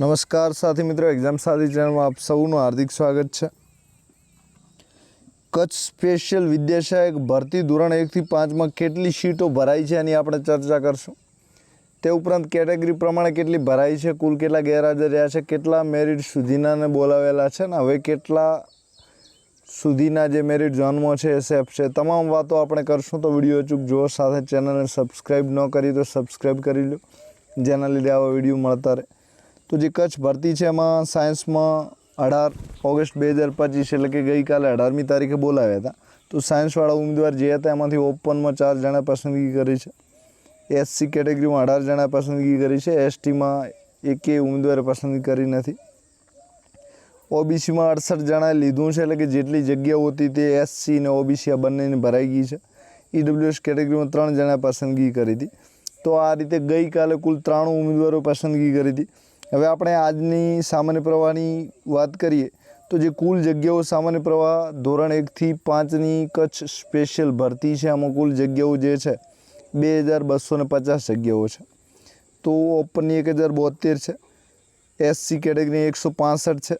નમસ્કાર સાથી મિત્રો એક્ઝામ સાથી ચેનલમાં આપ સૌનું હાર્દિક સ્વાગત છે. કચ્છ સ્પેશિયલ વિદ્યાસહાયક ભરતી ધોરણ એકથી પાંચમાં કેટલી સીટો ભરાઈ છે એની આપણે ચર્ચા કરશું. તે ઉપરાંત કેટેગરી પ્રમાણે કેટલી ભરાઈ છે, કુલ કેટલા ગેરહાજર રહ્યા છે, કેટલા મેરિટ સુધીનાને બોલાવેલા છે ને હવે કેટલા સુધીના જે મેરિટ જન્મો છે એ સેફ છે, તમામ વાતો આપણે કરશું. તો વીડિયો અચૂક જુઓ, સાથે ચેનલને સબસ્ક્રાઈબ ન કરી તો સબસ્ક્રાઈબ કરી લો. જેના લીધે આવા વીડિયો મળતા રહે. તો જે કચ્છ ભરતી છે એમાં સાયન્સમાં અઢાર, ઓગસ્ટ બે હજાર પચીસ એટલે કે ગઈકાલે અઢારમી તારીખે બોલાવ્યા હતા. તો સાયન્સવાળા ઉમેદવાર જે હતા એમાંથી ઓપનમાં ચાર જણા પસંદગી કરી છે. એસસી કેટેગરીમાં અઢાર જણા પસંદગી કરી છે. એસટીમાં એકે ઉમેદવારે પસંદગી કરી નથી. ઓબીસીમાં અડસઠ જણાએ લીધું છે એટલે કે જેટલી જગ્યાઓ હતી તે એસસી અને ઓબીસી આ બંનેની ભરાઈ ગઈ છે. ઈડબ્લ્યુએસ કેટેગરીમાં ત્રણ જણા પસંદગી કરી હતી. તો આ રીતે ગઈકાલે કુલ ત્રાણું ઉમેદવારો પસંદગી કરી હતી. હવે આપણે આજની સામાન્ય પ્રવાહની વાત કરીએ, તો જે કુલ જગ્યાઓ સામાન્ય પ્રવાહ ધોરણ એકથી પાંચની કચ્છ સ્પેશિયલ ભરતી છે. આમાં કુલ જગ્યાઓ જે છે, બે હજાર બસો પચાસ જગ્યાઓ છે. તો ઓપનની એક હજાર બોતેર છે એસસી કેટેગરી એકસો પાસઠ છે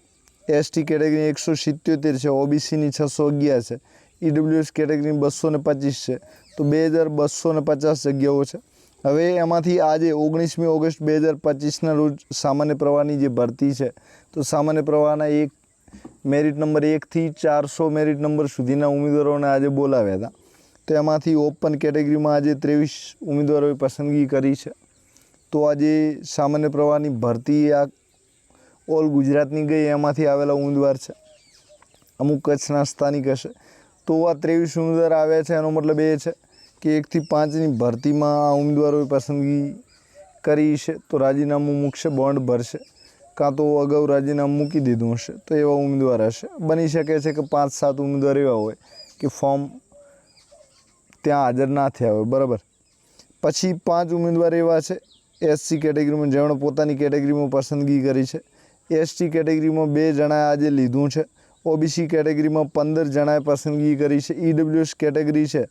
એસટી કેટેગરી એકસો સિત્યોતેર છે ઓબીસીની છસો અગિયાર છે ઈડબ્લ્યુએસ કેટેગરી બસો ને પચીસ છે. તો બે હજાર બસો ને પચાસ જગ્યાઓ છે. હવે એમાંથી આજે ઓગણીસમી ઓગસ્ટ બે હજાર પચીસના રોજ સામાન્ય પ્રવાહની જે ભરતી છે, તો સામાન્ય પ્રવાહના એક મેરિટ નંબર એકથી ચારસો મેરિટ નંબર સુધીના ઉમેદવારોને આજે બોલાવ્યા હતા. તો એમાંથી ઓપન કેટેગરીમાં આજે ત્રેવીસ ઉમેદવારોએ પસંદગી કરી છે. તો આજે સામાન્ય પ્રવાહની ભરતી આ ઓલ ગુજરાતની ગઈ, એમાંથી આવેલા ઉમેદવાર છે. અમુક કચ્છના સ્થાનિક હશે. તો આ ત્રેવીસ ઉમેદવાર આવ્યા છે, એનો મતલબ એ છે કે એકથી પાંચની ભરતીમાં આ ઉમેદવારોએ પસંદગી કરી છે, તો રાજીનામું મૂકશે બોન્ડ ભરશે. કાં તો અગાઉ રાજીનામું મૂકી દીધું હશે, તો એવા ઉમેદવાર હશે. બની શકે છે કે પાંચ, સાત ઉમેદવાર એવા હોય કે ફોર્મ ત્યાં હાજર ના થયા હોય, બરાબર? પછી પાંચ ઉમેદવાર એવા છે એસસી કેટેગરીમાં જેમણે પોતાની કેટેગરીમાં પસંદગી કરી છે. એસટી કેટેગરીમાં બે જણાએ આજે લીધું છે. ઓબીસી કેટેગરીમાં પંદર જણાએ પસંદગી કરી છે. ઈડબ્લ્યુએસ કેટેગરી છે.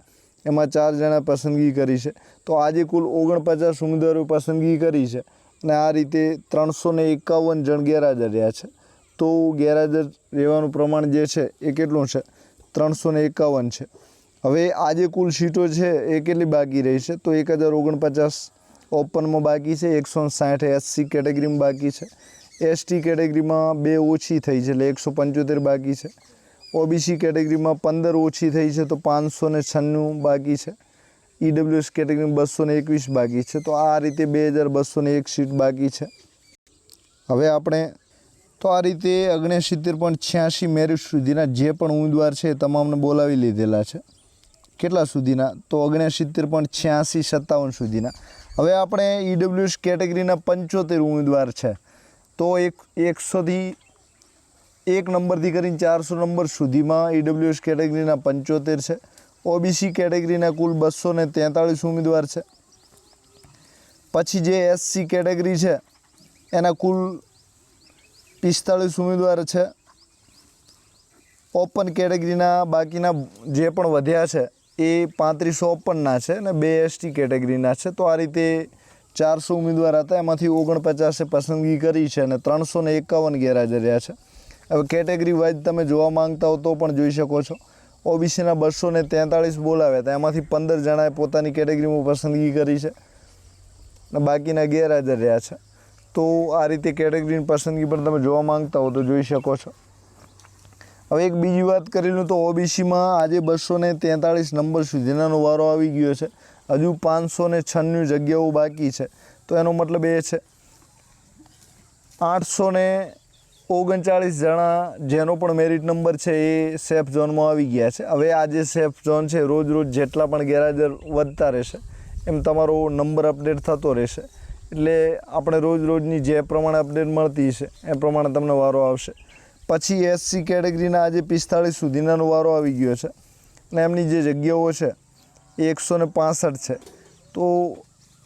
એમાં ચાર જણા પસંદગી કરી છે. તો આજે કુલ ઓગણપચાસ ઉમેદવારો પસંદગી કરી છે અને આ રીતે ત્રણસો ને એકાવન જણ ગેરહાજર રહ્યા છે. તો ગેરહાજર રહેવાનું પ્રમાણ જે છે એ કેટલું છે? ત્રણસો ને એકાવન છે. હવે આજે કુલ સીટો છે એ કેટલી બાકી રહી છે? તો એક હજાર ઓગણપચાસ ઓપનમાં બાકી છે, એકસો સાઠ એસસી કેટેગરીમાં બાકી છે. એસટી કેટેગરીમાં બે ઓછી થઈ છે એટલે એકસો પંચોતેર બાકી છે. ઓબીસી કેટેગરીમાં પંદર ઓછી થઈ છે, તો પાંચસો ને છન્નું બાકી છે. ઈડબ્લ્યુએસ કેટેગરીમાં બસો ને એકવીસ બાકી છે, તો આ રીતે બે હજાર બસો ને એક સીટ બાકી છે. હવે આપણે, તો આ રીતે ઓગણસિત્તેર પોઈન્ટ છ્યાસી મેરિટ સુધીના જે પણ ઉમેદવાર છે, એ તમામને બોલાવી લીધેલા છે. કેટલા સુધીના? તો ઓગણસિત્તેર પોઈન્ટ છ્યાસી સત્તાવન સુધીના. હવે આપણે ઈડબ્લ્યુએસ કેટેગરીના પંચોતેર ઉમેદવાર છે, તો એક, એકસોથી એક નંબરથી કરીને ચારસો નંબર સુધીમાં ઈડબ્લ્યુએસ કેટેગરીના પંચોતેર છે. ઓબીસી કેટેગરીના કુલ બસો ને તેતાળીસ ઉમેદવાર છે. પછી જે એસસી કેટેગરી છે, એના કુલ પિસ્તાળીસ ઉમેદવાર છે. ઓપન કેટેગરીના બાકીના જે પણ વધ્યા છે, એ પાંત્રીસો ઓપનના છે અને બે એસટી કેટેગરીના છે. તો આ રીતે ચારસો ઉમેદવાર હતા. એમાંથી ઓગણપચાસે પસંદગી કરી છે અને ત્રણસો ને એકાવન ગેરહાજર રહ્યા છે. હવે કેટેગરી વાઇઝ તમે જોવા માંગતા હો તો પણ જોઈ શકો છો. ઓબીસીના બસો ને તેતાળીસ બોલાવ્યા હતા. એમાંથી પંદર જણાએ પોતાની કેટેગરીમાં પસંદગી કરી છે. અને બાકીના ગેરહાજર રહ્યા છે. તો આ રીતે કેટેગરીની પસંદગી પણ તમે જોવા માંગતા હો તો જોઈ શકો છો. હવે એક બીજી વાત કરી લઉં તો ઓબીસીમાં આજે બસો ને તેતાળીસ નંબર સુધીનાનો વારો આવી ગયો છે. હજુ પાંચસો ને છન્નું જગ્યાઓ બાકી છે. તો એનો મતલબ એ છે. આઠસો ને ઓગણચાળીસ જણા જેનો પણ મેરિટ નંબર છે એ સેફ ઝોનમાં આવી ગયા છે. હવે આ જે સેફ ઝોન છે, રોજ રોજ જેટલા પણ ગેરહાજર વધતા રહેશે, એમ તમારો નંબર અપડેટ થતો રહેશે. એટલે આપણે રોજ રોજની જે પ્રમાણે અપડેટ મળતી છે એ પ્રમાણે તમને વારો આવશે. પછી એસસી કેટેગરીના આજે પિસ્તાળીસ સુધીનાનો વારો આવી ગયો છે. અને એમની જે જગ્યાઓ છે, એ એકસો ને પાસઠ છે. તો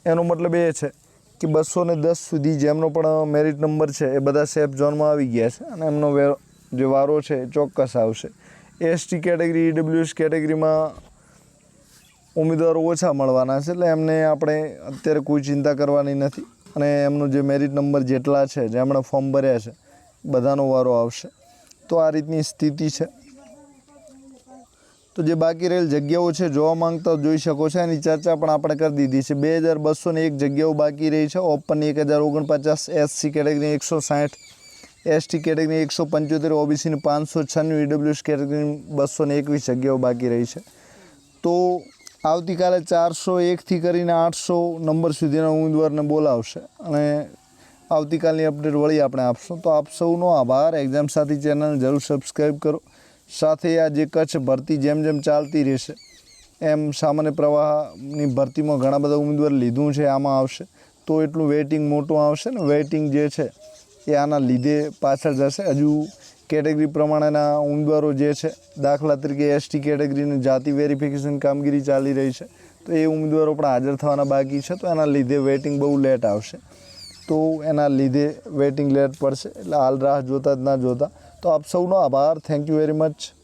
એનો મતલબ એ છે કે બસો ને દસ સુધી જેમનો પણ મેરિટ નંબર છે, એ બધા સેફ ઝોનમાં આવી ગયા છે અને એમનો જે વારો છે એ ચોક્કસ આવશે. એસટી કેટેગરી ઈડબ્લ્યુએસ કેટેગરીમાં ઉમેદવારો ઓછા મળવાના છે, એટલે એમને આપણે અત્યારે કોઈ ચિંતા કરવાની નથી અને એમનો જે મેરિટ નંબર જેટલા છે જેમણે ફોર્મ ભર્યા છે, બધાનો વારો આવશે. તો આ રીતની સ્થિતિ છે. તો જે બાકી રહેલ જગ્યાઓ છે, જોવા માંગતા જોઈ શકો છો. એની ચર્ચા પણ આપણે કરી દીધી છે. બે હજાર બસો એક જગ્યાઓ બાકી રહી છે. ઓપનની એક હજાર ઓગણપચાસ એસસી કેટેગરી એકસો સાઠ, એસટી કેટેગરી એકસો પંચોતેર, ઓબીસીની પાંચસો છન્નું, ઈડબ્લ્યુએસ કેટેગરી બસો એકવીસ જગ્યાઓ બાકી રહી છે. તો આવતીકાલે ચારસો એકથી કરીને આઠસો નંબર સુધીના ઉમેદવારને બોલાવશે અને આવતીકાલની અપડેટ વળી આપણે આપશું. તો આપ સૌનો આભાર. એક્ઝામ સાથી ચેનલ જરૂર સબસ્ક્રાઈબ કરો. સાથે આ જે કચ્છ ભરતી જેમ જેમ ચાલતી રહેશે, એમ સામાન્ય પ્રવાહની ભરતીમાં ઘણા બધા ઉમેદવાર લીધું છે, આમાં આવશે. તો એટલું વેઇટિંગ મોટું આવશે ને? વેઇટિંગ જે છે, એ આના લીધે પાછળ જશે. હજુ કેટેગરી પ્રમાણેના ઉમેદવારો જે છે, દાખલા તરીકે એસટી કેટેગરીની જાતિ વેરિફિકેશન કામગીરી ચાલી રહી છે. તો એ ઉમેદવારો પણ હાજર થવાના બાકી છે, તો એના લીધે વેઇટિંગ બહુ લેટ આવશે. તો એના લીધે વેઇટિંગ લેટ પડશે. એટલે હાલ રાહ જોતા જ ના જોતા. તો આપ સૌનો આભાર. Thank you very much